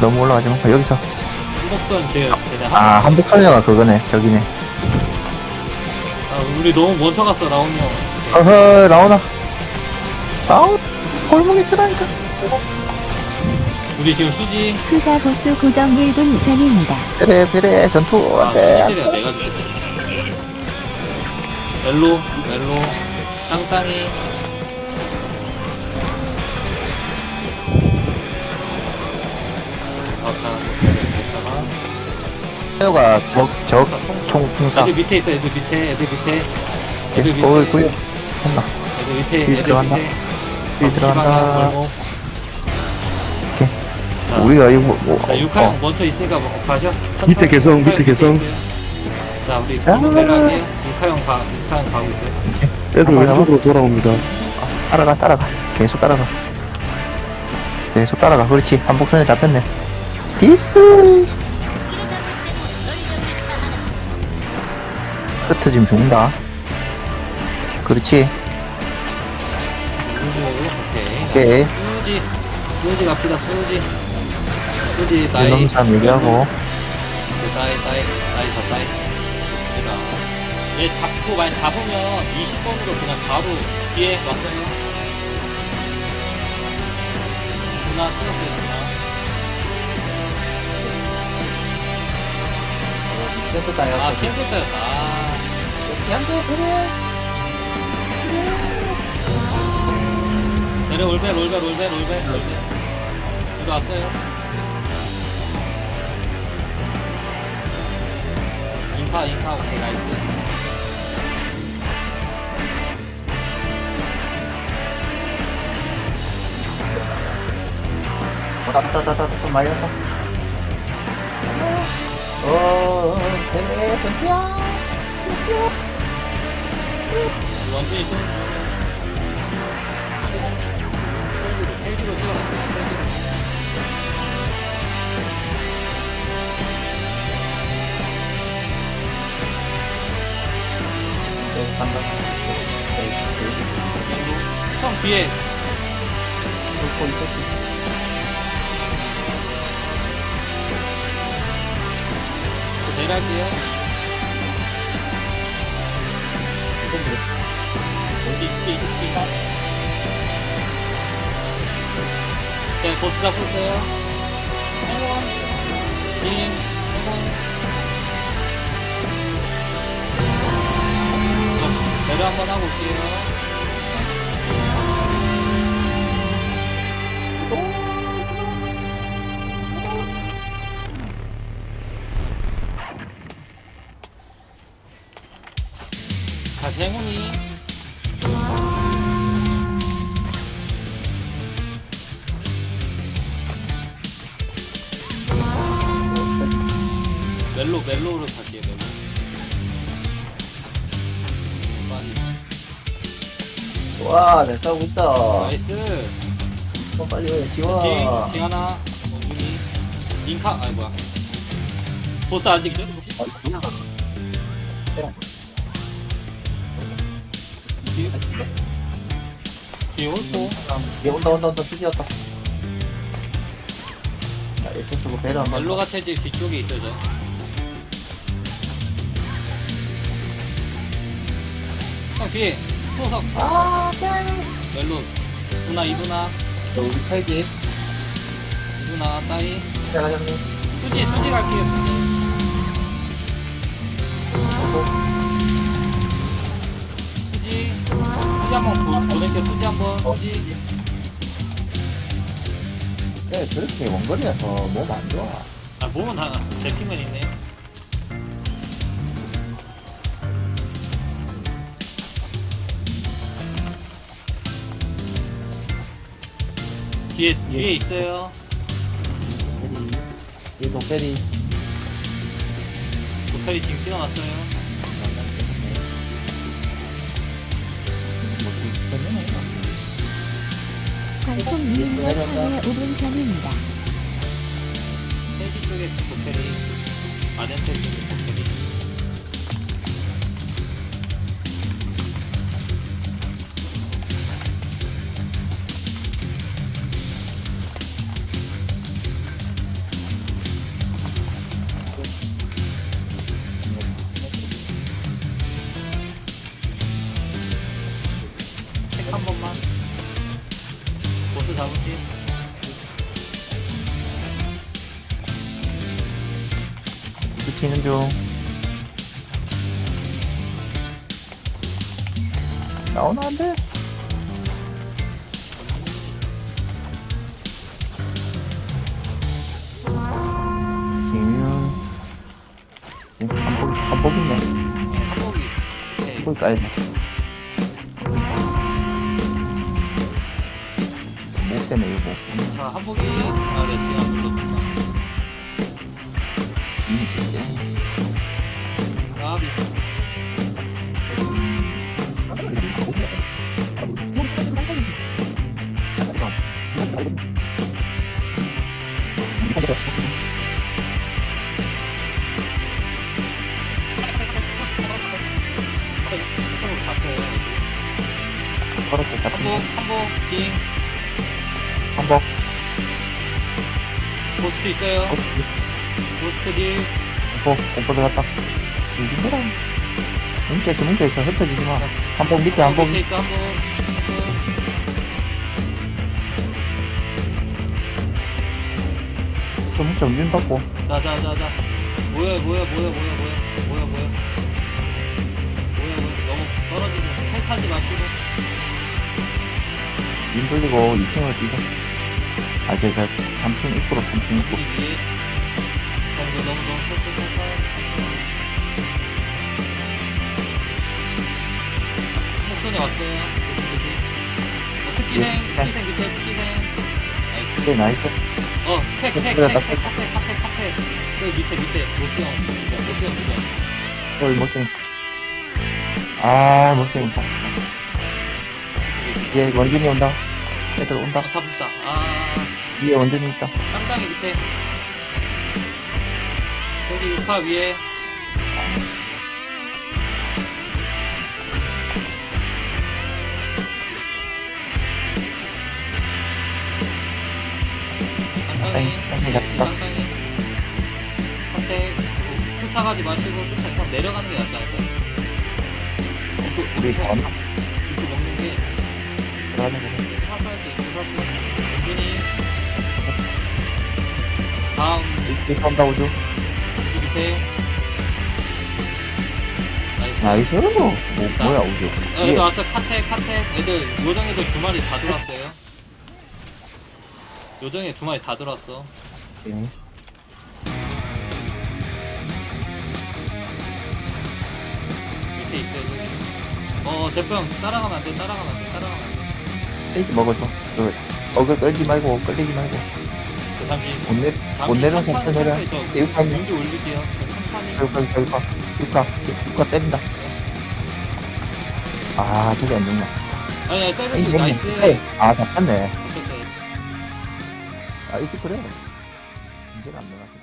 너무 올라가지 말고 여기서 한복선 제 쟤네 아 한복소녀가 그거네 저기네 아, 우리 너무 먼저 갔어 라온이 형. 어허 나오나 아우 골목에 쓰라니까 우리 지금 수지. 수사 보수 고정 1분 전입니다. 그래 그래 전투 아 안돼 수지들이야 내가 죽겠네. 멜로 멜로 땅땅이. 아까 소녀가 적적총 풍사 애들 밑에 있어 애들 밑에 애들 밑에 애들 밑에 어이 구요 했나 애들 밑에 길 애들 들어간다. 밑에 길 들어간다. 오케이. 자, 우리가 이거 뭐 자, 육하 형 먼저 있으니까 뭐 가죠. 밑에. 개성, 밑에 개성. 자 우리 자. 형 가, 육하 형 가고 있어요. 애들 한번 왼쪽으로 돌아옵니다. 따라가 따라가 계속 따라가 계속 따라가 그렇지 한복선에 잡혔네 디스 끝에 지금 죽는다. 그렇지. 우주 오케이. 오케이. 수지. 수지 갑시다 수지. 수지 나이. 사람 얘기하고. 나이 나이 나이. 다 나이. 좋습니다. 얘 잡고 만약 잡으면 20번으로 그냥 바로 뒤에 왔어요. 누나 끊었어요 누나 아 캔슬 따였다 내려 올벨 올벨 올벨 올벨 올벨 이거 왔어요. 인파 인파 오케이 나이스. 따따따따따 왔다 어 되네 전투야 헬기로 간다 형 뒤에 저내 려갈게요 어디 있지 있지 네 보스 있어요. 행원 진. 행원 어, 내려 한번 하고 올게요 멜로 멜로로 갈게요 멜로 빨리 와, 내 싸우고 있어. 나이스 어, 빨리 해, 지, 지원아. 지하나 원준이 링카 아니 뭐야 보스 아직 있죠 혹시? 어, 그냥. 때려. 뒤에 뒤에 홀포 얘 온다, 온다, 온다, 수지 왔다. 자, 이렇게 쓰고 배를 한 번. 멜로가 체질 뒤쪽에 있어요 저 뒤에 수호석 아, 땡. 멜로 누나 이누나 저 우리 헬기. 이누나 따이 가자. 수지 수지 갈게요 수지 수지 수지 한번 보- 보낼게요 수지 한번 수지 네, 저렇게 원거리라서 몸 안 좋아. 아 몸은 다 제피면 있네 뒤에 뒤에 있어요. 페리. 얘도 페리. 도탈이 지금 찍어놨어요. 관통 미인과 참여 5분 전입니다. 헬기 쪽에 도탈이 아덴 텔 잡을게. 붙이는 중. 나오나 안 돼? 안 보겠네. 거기까지. 유복 때문에 유복. 뭐. 자, 한복이 아, 레스야 눌러준다. 이미 좋은데? 나비. 한복, 잡고. 걸었어, 같은 한복, 한복, 징. 한복. 고스트 있어요 고스트 딜 공포, 공포 들어갔다. 조심해라. 뭉쳐있어, 뭉쳐있어. 흩어지지 마. 한복 밑에, 한복 밑에. 있어 한복 좀, 좀, 윤 받고. 자자자자 뭐야 뭐야 뭐야 뭐야 뭐야 뭐야 뭐야 뭐야 뭐야 너무 떨어지지 마. 탈 타지 마시고 윤 돌리고 2층으로 뛰자. 아, 저, 저, 3층 입구로, 3층 입구. 이 위에 너무 너무 너무 탈탈탈탈 목선에 왔어요 어, 특기생 특기생 밑에 특기생 네, 나이스. 어, 택, 택, 택, 택, 택, 택, 탁, 택, 탁, 택. 그 밑에, 밑에, 주변, 로스형 주변. 여기 못생. 아, 못생. 얘 원준이 온다. 애들 온다. 아, 잡았다. 아, 위에 원준이 있다. 땅땅이 밑에. 여기 육파 위에. 땅땅이. 땅땅이 잡혔다. 땅땅이. 한테 쫓아가지 마시고 쫓아 그냥 내려가는 게 낫지 않을까요? 어, 그, 우리 이거, 원 이거 먹는 게 들어가는 거. 사수할 때 이거 사수. 은준이. 다음 이렇게 온다, 우주. 우주 밑에. 나이스. 나이스. 뭐, 자. 뭐야, 우주. 어, 애들 왔어. 카테, 카테. 애들, 요정 애들 두 마리 다 들어왔어요. 요정에 두 마리 다 들어왔어. 예. 밑에 있어요, 저기. 어, 제빵 따라가면 안 돼, 따라가면 안 돼, 따라가면 안 돼. 페이지 먹어줘. 그, 어글 끌지 말고, 끌리지 말고. 못 내, 못 내려서 또 내려. 용기 올릴게요. 천천히. 육각, 육각, 육각, 육각 때린다. 아, 저기 안 죽나. 아니, 아니, 때려줘, 뭐, 나이스. 에이, 아, 잡혔네. 어쨌든. 아, 이스 그래. 문제가 안 나가.